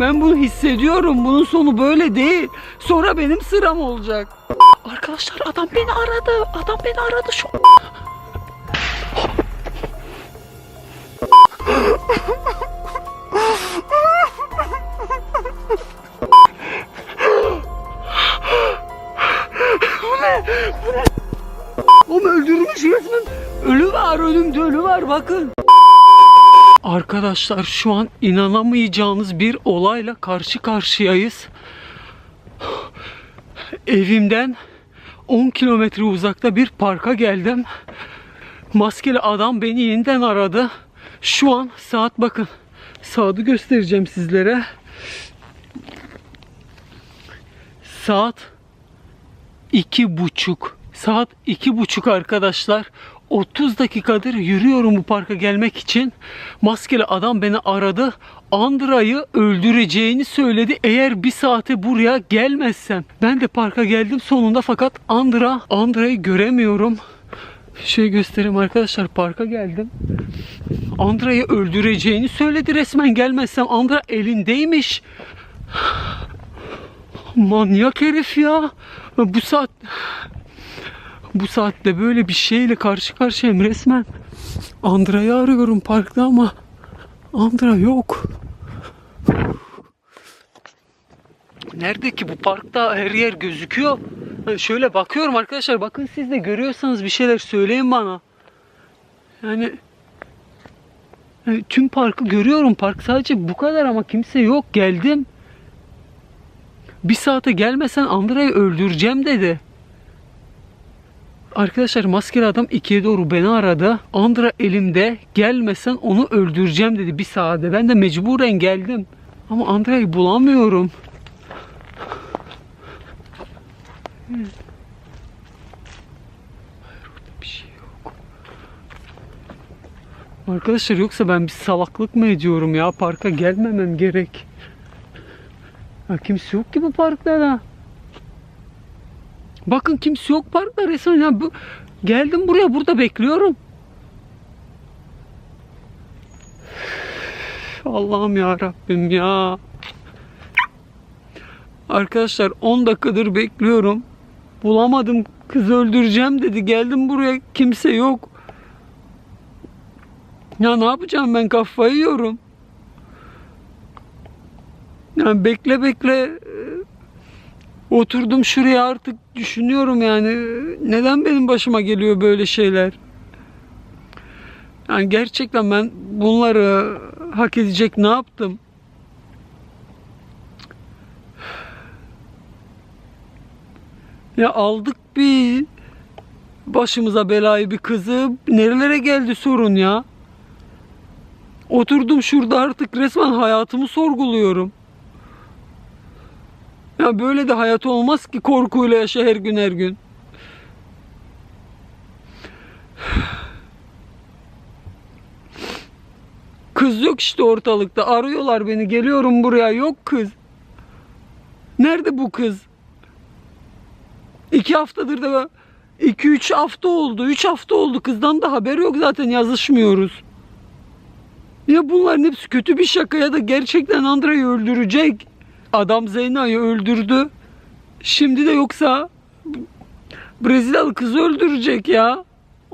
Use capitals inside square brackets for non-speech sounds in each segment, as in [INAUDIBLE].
Ben bunu hissediyorum. Bunun sonu böyle değil. Sonra benim sıram olacak. Arkadaşlar adam beni aradı. Adam beni aradı şu Oğlum öldürmüş resmen. Ölü var önümde ölü var bakın. Arkadaşlar şu an inanamayacağınız bir olayla karşı karşıyayız. Evimden 10 kilometre uzakta bir parka geldim. Maskeli adam beni yeniden aradı. Şu an saat bakın. Saati göstereceğim sizlere. Saat iki buçuk. Saat iki buçuk arkadaşlar. 30 dakikadır yürüyorum bu parka gelmek için. Maskeli adam beni aradı. Andra'yı öldüreceğini söyledi. Eğer bir saate buraya gelmezsem. Ben de parka geldim sonunda fakat Andra, Andra'yı göremiyorum. Şey göstereyim arkadaşlar parka geldim. Andra'yı öldüreceğini söyledi resmen gelmezsem. Andra elindeymiş. Manyak herif ya. Bu saat bu saatte böyle bir şeyle karşı karşıyayım resmen. Andra'yı arıyorum parkta ama Andra yok. Nerede ki bu parkta her yer gözüküyor. Yani şöyle bakıyorum arkadaşlar bakın siz de görüyorsanız bir şeyler söyleyin bana. Yani yani tüm parkı görüyorum. Park sadece bu kadar ama kimse yok. Geldim. Bir saate gelmesen Andra'yı öldüreceğim dedi. Arkadaşlar maskeli adam ikiye doğru beni aradı. Andra elimde gelmesen onu öldüreceğim dedi bir saate. Ben de mecburen geldim. Ama Andra'yı bulamıyorum. Hayır, orada bir şey yok. Arkadaşlar yoksa ben bir salaklık mı ediyorum ya? Parka gelmemem gerek. Ha, kimse yok ki bu parkta da. Bakın kimse yok parkta resmen ya. Bu, geldim buraya burada bekliyorum. Allah'ım ya Rabbim ya. Arkadaşlar 10 dakikadır bekliyorum. Bulamadım. Kız öldüreceğim dedi. Geldim buraya kimse yok. Ya ne yapacağım ben kafayı yiyorum. Yani bekle bekle oturdum şuraya artık düşünüyorum yani neden benim başıma geliyor böyle şeyler. Yani gerçekten ben bunları hak edecek ne yaptım? Ya aldık bir başımıza belayı bir kızı. Nerelere geldi sorun ya? Oturdum şurada artık resmen hayatımı sorguluyorum. Ya böyle de hayat olmaz ki korkuyla yaşa her gün her gün. Kız yok işte ortalıkta. Arıyorlar beni. Geliyorum buraya. Yok kız. Nerede bu kız? İki haftadır da iki üç hafta oldu. Üç hafta oldu. Kızdan da haber yok zaten. Yazışmıyoruz. Ya bunların hepsi kötü bir şaka ya da gerçekten Andra'yı öldürecek. Adam Zeyna'yı öldürdü. Şimdi de yoksa Brezilyalı kızı öldürecek ya.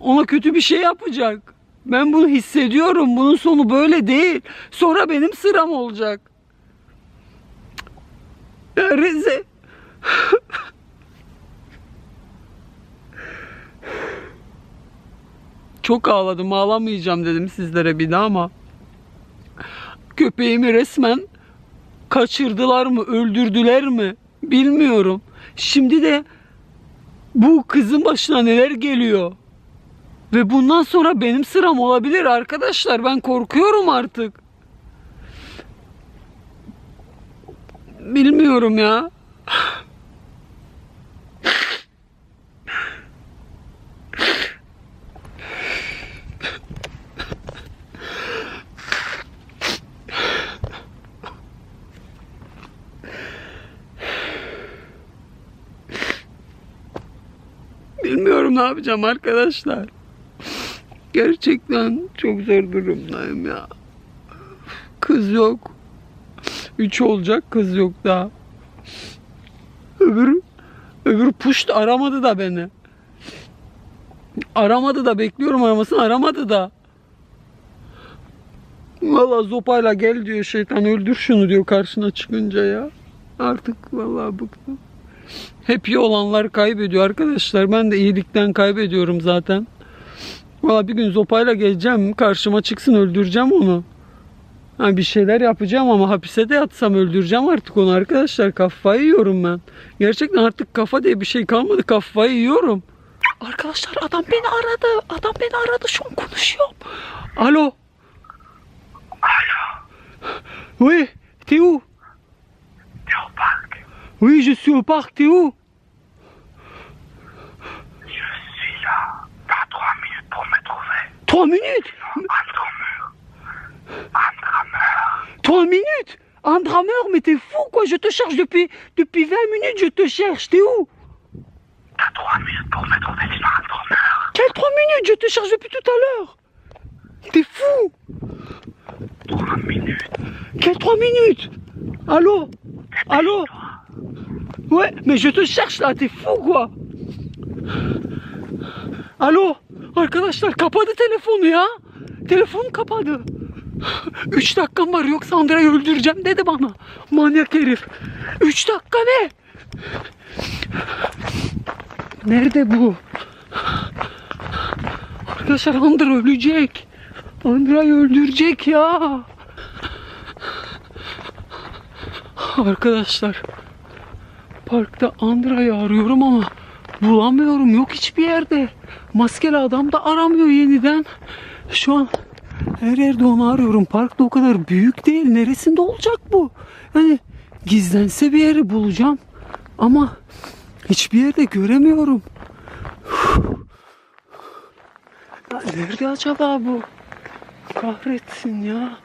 Ona kötü bir şey yapacak. Ben bunu hissediyorum. Bunun sonu böyle değil. Sonra benim sıram olacak. Ya Reze. Çok ağladım. Ağlamayacağım dedim sizlere bir daha ama köpeğimi resmen kaçırdılar mı, öldürdüler mi bilmiyorum. Şimdi de bu kızın başına neler geliyor? Ve bundan sonra benim sıram olabilir arkadaşlar. Ben korkuyorum artık. Bilmiyorum ya. Bilmiyorum ne yapacağım arkadaşlar. Gerçekten çok zor durumdayım ya. Kız yok. Üç olacak kız yok daha. Öbür öbür puşt aramadı da beni. Aramadı da bekliyorum aramasını aramadı da. Valla zopayla gel diyor şeytan öldür şunu diyor karşına çıkınca ya. Artık vallahi bıktım. Hep iyi olanlar kaybediyor arkadaşlar. Ben de iyilikten kaybediyorum zaten. Valla bir gün zopayla geleceğim karşıma çıksın öldüreceğim onu. Ha, bir şeyler yapacağım ama hapise de yatsam öldüreceğim artık onu arkadaşlar. Kafayı yiyorum ben. Gerçekten artık kafa diye bir şey kalmadı. Kafayı yiyorum. Arkadaşlar adam beni aradı. Adam beni aradı. Şu an konuşuyorum. Alo. Oui, t'es où. Oui, je suis au parc. T'es où? Je suis là. T'as trois minutes pour me trouver. Trois minutes? Entre mur. Entre mur. Trois minutes? Andrameur, mais t'es fou quoi Je te cherche depuis, depuis 20 minutes, je te cherche. T'es où? T'as trois minutes pour me trouver entre mur. Quelles trois minutes? Je te cherche depuis tout à l'heure. T'es fou Trois minutes. Quelles trois minutes? Allô? Allô? Ouais, mais je te cherche là, t'es fou quoi Alo Arkadaşlar kapadı telefonu ya. Telefonu kapadı. Üç dakikam var yoksa Andrea'yı öldüreceğim dedi bana. Manyak herif. Üç dakika ne? Nerede bu? Arkadaşlar Andra ölecek. Andra'yı öldürecek ya. Arkadaşlar parkta Andra'yı arıyorum ama bulamıyorum. Yok hiçbir yerde. Maskeli adam da aramıyor yeniden. Şu an her yerde onu arıyorum. Park da o kadar büyük değil. Neresinde olacak bu? Yani gizlense bir yeri bulacağım. Ama hiçbir yerde göremiyorum. Ya nerede acaba bu? Kahretsin ya.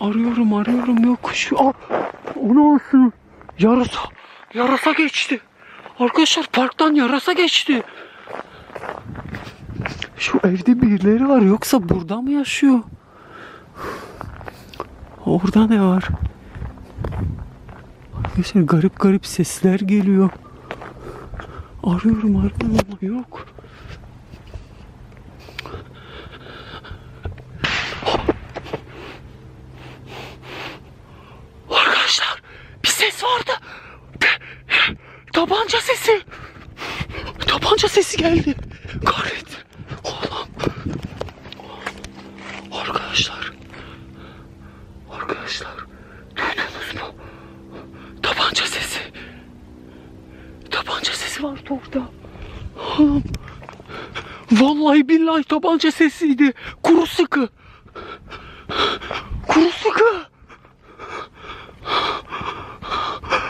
Arıyorum arıyorum. Yok şu Aa, o ne olsun? Yarasa yarasa geçti. Arkadaşlar parktan yarasa geçti. Şu evde birileri var yoksa burada mı yaşıyor? Orada ne var? Arkadaşlar garip garip sesler geliyor. Arıyorum arıyorum. Ama yok Arkadaşlar bir ses vardı. Tabanca sesi. Geldi. Kahretsin. Oğlum. Arkadaşlar. Arkadaşlar. Duydunuz mu? Tabanca sesi. Tabanca sesi vardı orada. Oğlum. Vallahi billahi tabanca sesiydi. Kuru sıkı. Kuru sıkı.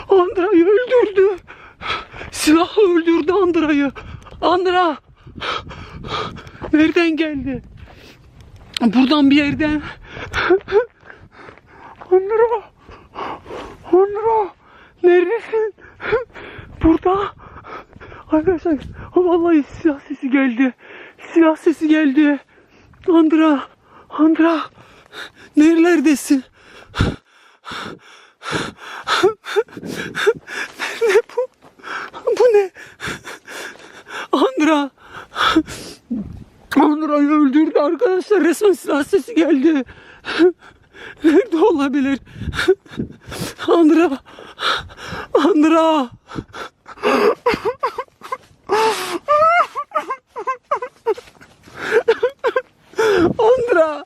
Andra'yı öldürdü. Silahla öldürdü Andra'yı. Andra. Nereden geldi? Buradan bir yerden. Andra. Andra. Neredesin? Burada. Arkadaşlar vallahi silah sesi geldi. Silah sesi geldi. Andra. Andra. Nerelerdesin? ne bu? Bu ne? Andra. Andra'yı öldürdü arkadaşlar. Resmen silah sesi geldi. [LAUGHS] Nerede olabilir? Andra. Andra. Andra.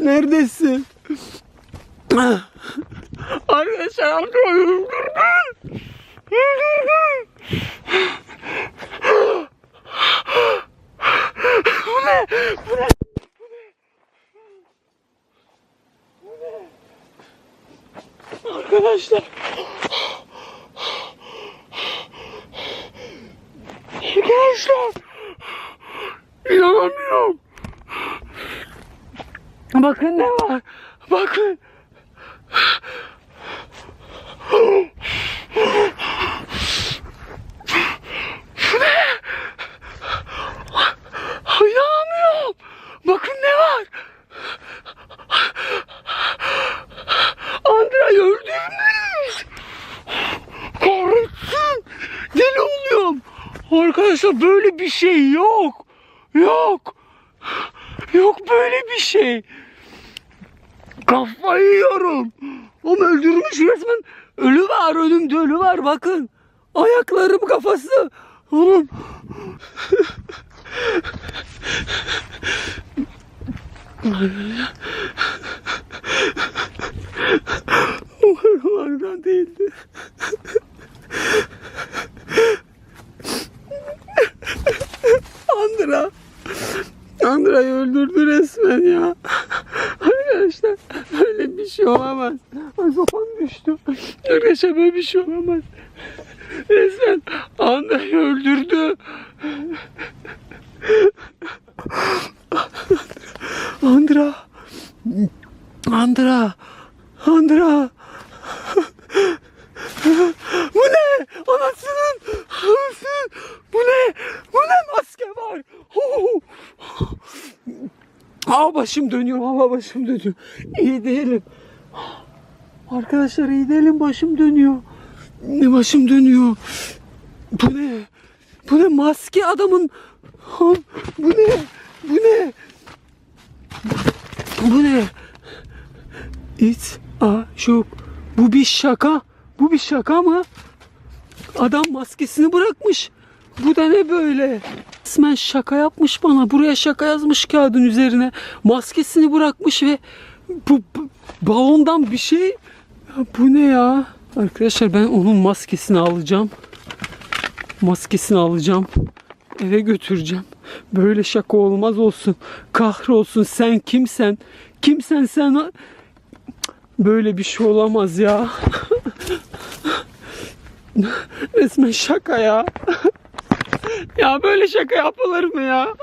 Neredesin? Arkadaşlar Andra'yı öldürdü. Öldürdü. Bu ne? Bu ne? Bu ne? Bu ne? Arkadaşlar. Arkadaşlar. İnanamıyorum. Bakın ne var. Bakın. İnanamıyorum. Bakın ne var. Arkadaşlar böyle bir şey yok. Yok. Yok böyle bir şey. Kafayı yiyorum. Oğlum öldürmüş resmen. Ölü var önümde ölü var bakın. Ayaklarım kafası. Oğlum. Umarım oradan değildi. [LAUGHS] Andra. Andra'yı öldürdü resmen ya. [LAUGHS] Arkadaşlar böyle bir şey olamaz. Ay kafam düştü. Arkadaşlar böyle bir şey olamaz. [LAUGHS] Resmen Andra'yı öldürdü. Andra. Andra. Andra. Bu ne? Anasının. Anasının. Bu ne? Ne maske var? Aa başım dönüyor. Hava başım dönüyor. İyi değilim. Arkadaşlar iyi değilim. Başım dönüyor. Ne başım dönüyor. Bu ne? Bu ne maske adamın? Bu ne? Bu ne? Bu ne? It a şok. Bu bir şaka. Bu bir şaka mı? Adam maskesini bırakmış. Bu da ne böyle? Resmen şaka yapmış bana. Buraya şaka yazmış kağıdın üzerine. Maskesini bırakmış ve bu, bu balondan bir şey. Ya bu ne ya? Arkadaşlar ben onun maskesini alacağım. Maskesini alacağım. Eve götüreceğim. Böyle şaka olmaz olsun. Kahrolsun sen kimsen? Kimsen sen? Böyle bir şey olamaz ya. [LAUGHS] Resmen şaka ya. Ya böyle şaka yapılır mı ya?